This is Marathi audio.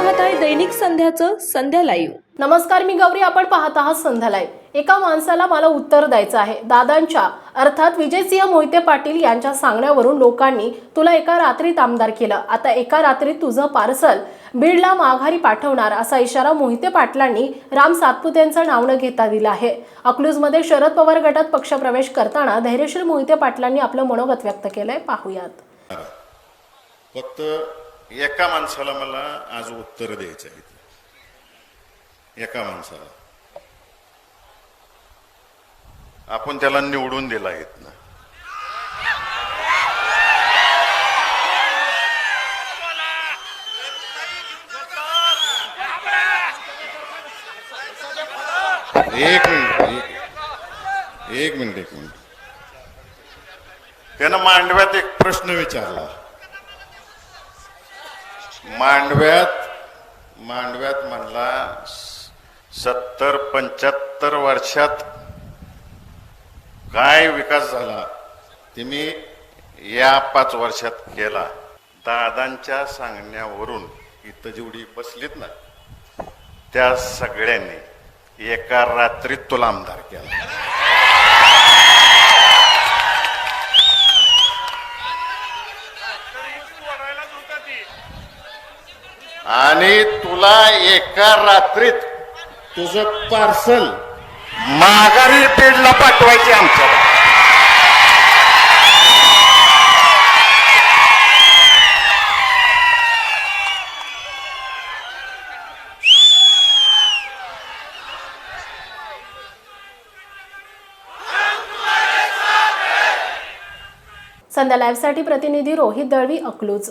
पाहत आहे दैनिक संध्याचं संध्या लाईव्ह नमस्कार मी गौरी. आपण पाहत आहात संध्यालाय एका माणसाला मला उत्तर द्यायचं आहे. दादांच्या अर्थात विजयसिंह मोहिते पाटील यांच्या सांगण्यावरून लोकांनी तुला एका रात्रीत आमदार केलं. आता एका रात्रीत तुझं पार्सल बीडला माघारी पाठवणार असा इशारा मोहिते पाटलांनी राम सातपुतेंचं नाव न घेता दिला आहे. अकलूजमध्ये शरद पवार गटात पक्षप्रवेश करताना धैर्यशील मोहिते पाटलांनी आपलं मनोगत व्यक्त केलंय. पाहूयात. फक्त एका माणसाला मला आज उत्तर द्यायचं आहे एका माणसाला. आपण त्याला निवडून दिला आहेत ना एक मिनिट एक- एक मिनिट एक मिनिट. त्यानं मांडव्यात एक प्रश्न विचारला. मांडव्यात मांडव्यात म्हणला सत्तर पंच्याहत्तर वर्षात काय विकास झाला? ते मी या पाच वर्षात केला. दादांच्या सांगण्यावरून इथं जेवढी बसलीत ना त्या सगळ्यांनी एका रात्रीत तुला आमदार केला. आणि तुला एका रात्रीत तुझं पार्सल माघारी पेडला पाठवायचे आमच्याला. संध्या लाईव्हसाठी प्रतिनिधी रोहित दळवी अकलूज.